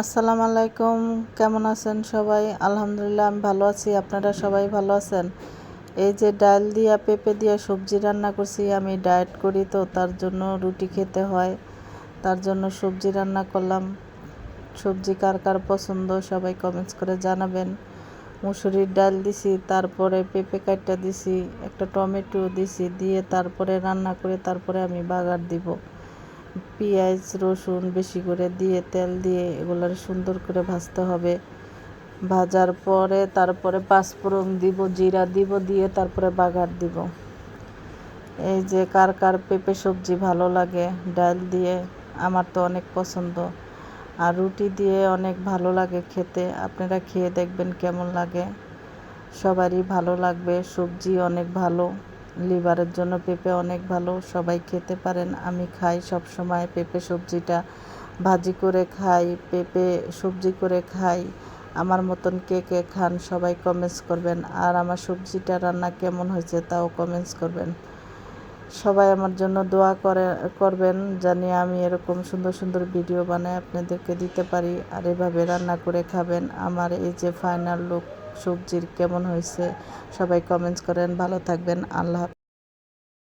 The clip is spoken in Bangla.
আসসালামু আলাইকুম, কেমন আছেন সবাই? আলহামদুলিল্লাহ, আমি ভালো আছি। আপনারা সবাই ভালো আছেন? এই যে ডাল দিয়া, পেঁপে দিয়া সবজি রান্না করছি, আমি ডায়েট করি তো, তার জন্য রুটি খেতে হয়। তার জন্য সবজি রান্না করলাম। সবজি কার কার পছন্দ, সবাই কমেন্টস করে জানাবেন। মুসুরির ডাল দিছি, তারপরে পেঁপে কাটটা দিছি, একটা টমেটো দিছি, দিয়ে তারপরে রান্না করে, তারপরে আমি বাগার দিব। পেঁয়াজ, রসুন বেশি করে দিয়ে, তেল দিয়ে এগুলার সুন্দর করে ভাজতে হবে। ভাজার পরে তারপরে পাঁচফোড়ন দিব, জিরা দিব, দিয়ে তারপরে বাগার দিব। এই যে কার কার পেঁপে সবজি ভালো লাগে, ডাল দিয়ে আমার তো অনেক পছন্দ। আর রুটি দিয়ে অনেক ভালো লাগে খেতে, আপনারা খেয়ে দেখবেন কেমন লাগে। সবারই ভালো লাগবে, সবজি অনেক ভালো। লিভারের জন্য পেঁপে অনেক ভালো, সবাই খেতে পারেন, আমি খাই সব সময় পেঁপে সবজিটা। ভাজি করে খাই, পেঁপে সবজি করে খাই, আমার মতন কে কে খান সবাই কমেন্টস করবেন, আর আমার সবজিটা রান্না কেমন হয়েছে তাও কমেন্টস করবেন। সবাই আমার জন্য দোয়া করে, করবেন জানি আমি এরকম সুন্দর সুন্দর ভিডিও বানাই আপনাদেরকে দিতে পারি, আর এভাবে রান্না করে খাবেন। আমার এই যে ফাইনাল লুক সবজির কেমন হয়েছে সবাই কমেন্টস করেন ভালো থাকবেন আল্লাহ